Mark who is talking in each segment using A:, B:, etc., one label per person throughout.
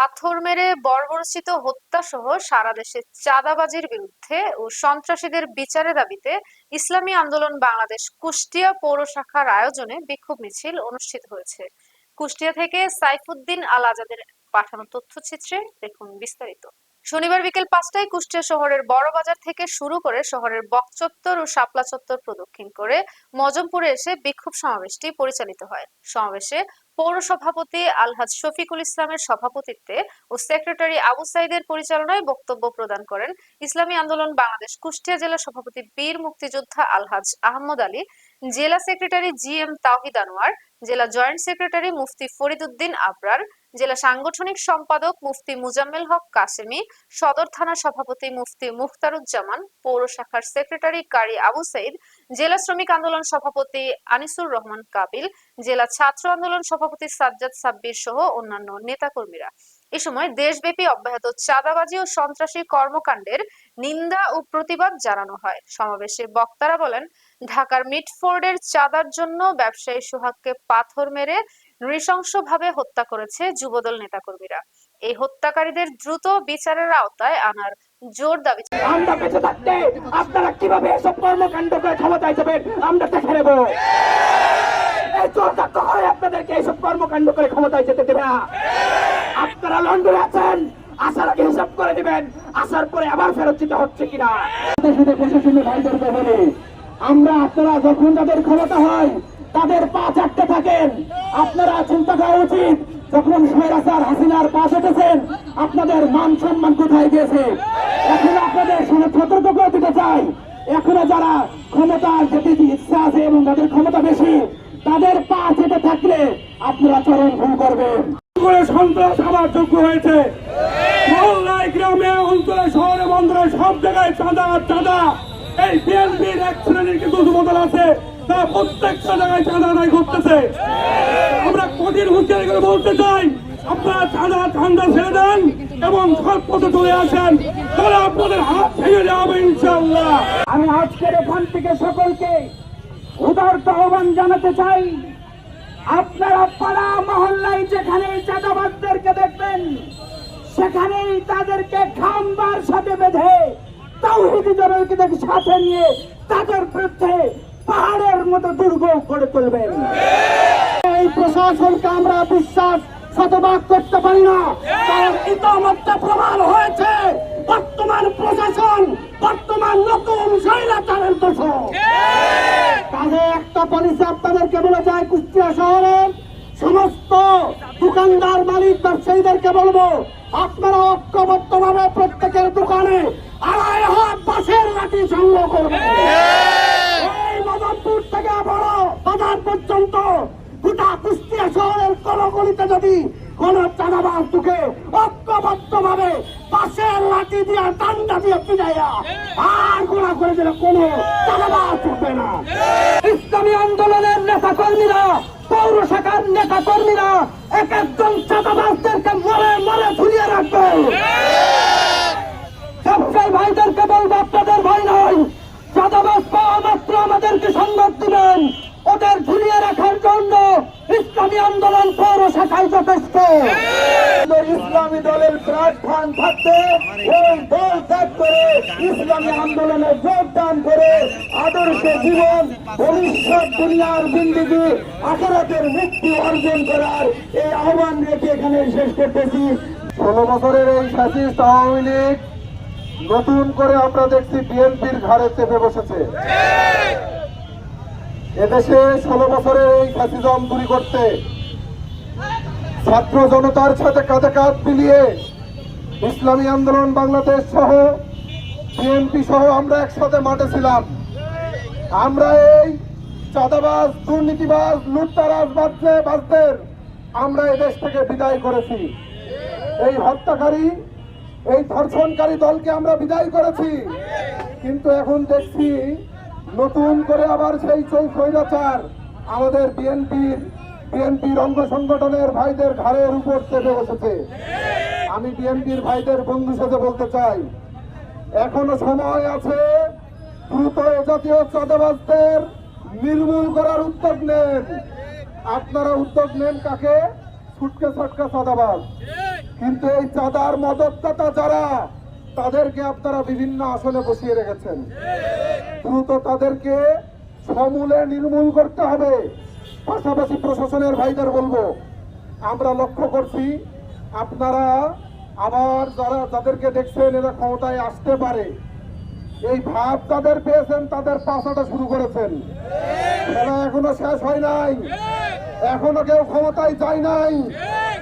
A: পাথর মেরে বর্বরচিত হত্যা সহ সারা দেশে চাঁদাবাজির বিরুদ্ধে ও সন্ত্রাসীদের বিচারের দাবিতে ইসলামী আন্দোলন বাংলাদেশ কুষ্টিয়া পৌর শাখার আয়োজনে বিক্ষোভ মিছিল অনুষ্ঠিত হয়েছে কুষ্টিয়া থেকে সাইফুদ্দিন আল আজাদের পাঠানো তথ্যচিত্রে দেখুন বিস্তারিত শনিবার বিকেল পাঁচটায় কুষ্টিয়া শহরের বড় বাজার থেকে শুরু করে শহরের বকচত্তর ও শাপলা চত্বর প্রদক্ষিণ করে মজমপুরে এসে বিক্ষোভ সমাবেশটি পরিচালিত হয় সমাবেশে পৌর সভাপতি আলহাজ শফিকুল ইসলামের সভাপতিত্বে ও সেক্রেটারি আবু সাইদের পরিচালনায় বক্তব্য প্রদান করেন ইসলামী আন্দোলন বাংলাদেশ কুষ্টিয়া জেলা সভাপতি বীর মুক্তিযোদ্ধা আলহাজ আহমদ আলী জেলা secretary G M Tahid Anwar জেলা জয়েন্ট সেক্রেটারি মুফতি ফরিদুদ্দিন আবরার জেলা সাংগঠনিক সম্পাদক মুফতি মুজাম্মেল হক কাসেমি সদর থানা সভাপতি মুফতি মুখতারুজ্জামান পৌর শাখার সেক্রেটারি কারি আবু সাইদ জেলা শ্রমিক আন্দোলন সভাপতি আনিসুর রহমান কাবিল জেলা ছাত্র আন্দোলন সভাপতি সাজ্জাদ সাব্বির সহ অন্যান্য নেতাকর্মীরা এ সময় দেশব্যাপী অব্যাহত চাঁদাবাজি ও সন্ত্রাসী কর্মকাণ্ডের নিন্দা ও প্রতিবাদ জানানো হয় সমাবেশে বক্তারা বলেন ঢাকার মিটফোর্ডের চাঁদার জন্য ব্যবসায়ী সোহাগকে পাথর মেরে নৃশংসভাবে হত্যা করেছে যুবদল নেতাকর্মীরা এই হত্যাকারীদের দ্রুত বিচারের আওতায় আনার জোর দাবি
B: আমরা বেঁচে থাকতে আপনারা কিভাবে এসব কর্মকাণ্ড করে ক্ষমতায় যাবেন আমরা দেখে নেব আপনাদেরকে এইসব কর্মকাণ্ড করে ক্ষমতায় যেতে দেবে না আপনারা লন্ডনে আছেন আসার আগে হিসাব করে দিবেন আসার পরে আবার ফেরত যেতে হচ্ছে কিনা প্রশাসনের আমরা আপনারা যখন তাদের ক্ষমতা হয় তাদের পা চাটতে থাকেন আপনারা চিন্তা করা উচিত যখন স্বৈরাচার হাসিনার পাশ উঠেছেন আপনাদের মান সম্মান কোথায় গিয়েছে এখন আপনাদের সতর্ক করে দিতে চাই এখনো যারা ক্ষমতার যেতে ইচ্ছা আছে এবং তাদের ক্ষমতা বেশি তাদের পা যেতে থাকলে আপনারা চরম ভুল করবেন সন্ত্রাস আবার যোগ্য হয়েছে গ্রামে অঞ্চলে শহরে বন্দরে সব জায়গায় চাঁদা চাঁদা এই বিএনপির এক শ্রেণীর কিছু যুবদল আছে তারা প্রত্যেকটা জায়গায় চাঁদা আদায় করতেছে আমরা কঠিন হুঁশিয়ারি করে বলতে চাই আপনারা চাঁদা ঠান্ডা ছেড়ে দেন এবং পথে চলে আসেন তাহলে আপনাদের হাত ভেঙে যাবে ইনশাল্লাহ আমি আজকের এখান থেকে সকলকে উদার আহ্বান জানাতে চাই আপনারা পাড়া মহল্লায় যেখানে চাঁদাবাদদেরকে দেখবেন সেখানেই তাদেরকে খাম্বার সাথে বেঁধে তাওহিদি জনকে সাথে নিয়ে তাদের বিরুদ্ধে পাহাড়ের মতো দুর্গ করে তুলবেন এই প্রশাসনকে আমরা বিশ্বাস শতভাগ করতে পারি না কারণ ইতোমধ্যে প্রমাণ হয়েছে বর্তমান প্রশাসন বর্তমান নতুন শৈলাচারের দোষ তাহলে একটা পলিসি আপনাদেরকে বলে যায় কুষ্টিয়া শহরের সমস্ত দোকানদার মালিক ব্যবসায়ীদেরকে বলবো আপনারা ঐক্যবদ্ধভাবে প্রত্যেকের দোকানে আড়াই হাত বাসের লাঠি সংগ্রহ করবে এই মাদারপুর থেকে বড় বাজার পর্যন্ত গোটা কুষ্টিয়া শহরের কলগলিতে যদি কোন চাঁদাবাস ঢুকে ঐক্যবদ্ধ ভাবে পাশের লাঠি দিয়ে ডান্ডা দিয়ে আর গোড়া করে দিলে কোন চাঁদাবাস ঢুকবে না ইসলামী আন্দোলনের নেতা কর্মীরা পৌর শাখার নেতা কর্মীরা এক একজন চাঁদাবাসদেরকে মরে মরে ঝুলিয়ে রাখবে ভাইদের কেবল আপনাদের ভাই নয় চাঁদাবাজ পাওয়া মাত্র আমাদেরকে সংবাদ দিবেন ওদের ঝুলিয়ে রাখার জন্য ইসলামী আন্দোলন পৌর শাখায় যথেষ্ট ইসলামী দলের প্রাণ থাকতে ওই দল ত্যাগ করে ইসলামী আন্দোলনে যোগদান করে আদর্শ জীবন ভবিষ্যৎ দুনিয়ার জিন্দিগি আখেরাতের মুক্তি অর্জন করার এই আহ্বান রেখে এখানে শেষ করতেছি ষোলো বছরের এই সাথী আওয়ামী লীগ নতুন করে আমরা দেখছি বিএনপির ঘাড়ে চেপে বসেছে এদেশে ষোলো বছরে এই ফ্যাসিজম দূরী করতে ছাত্র জনতার সাথে কাঁধে কাঁধ মিলিয়ে ইসলামী আন্দোলন বাংলাদেশ সহ বিএনপি সহ আমরা একসাথে মাঠে ছিলাম আমরা এই চাঁদাবাজ দুর্নীতিবাজ লুটতারাজ বাজতে বাজদের আমরা এদেশ থেকে বিদায় করেছি এই হত্যাকারী এই ধর্ষণকারী দলকে আমরা বিদায় করেছি কিন্তু এখন দেখছি নতুন করে আবার সেই চৌ স্বৈরাচার আমাদের বিএনপির বিএনপির অঙ্গ সংগঠনের ভাইদের ঘাড়ের উপর চেপে বসেছে আমি বিএনপির ভাইদের বন্ধু সাথে বলতে চাই এখনো সময় আছে দ্রুত জাতীয় চাঁদাবাজদের নির্মূল করার উদ্যোগ নেন আপনারা উদ্যোগ নেন কাকে ছুটকে ছটকা চাঁদাবাজ কিন্তু এই চাঁদার মদতদাতা যারা তাদেরকে আপনারা বিভিন্ন আসনে বসিয়ে রেখেছেন দ্রুত তাদেরকে সমূলে নির্মূল করতে হবে পাশাপাশি প্রশাসনের ভাইদের বলবো আমরা লক্ষ্য করছি আপনারা আবার যারা যাদেরকে দেখছেন এরা ক্ষমতায় আসতে পারে এই ভাব তাদের পেয়েছেন তাদের পাশাটা শুরু করেছেন খেলা এখনো শেষ হয় নাই এখনো কেউ ক্ষমতায় যায় নাই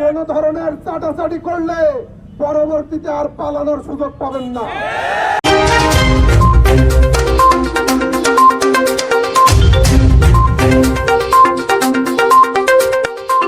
B: কোন ধরনের চাটাচাটি করলে পরবর্তীতে আর পালানোর সুযোগ পাবেন না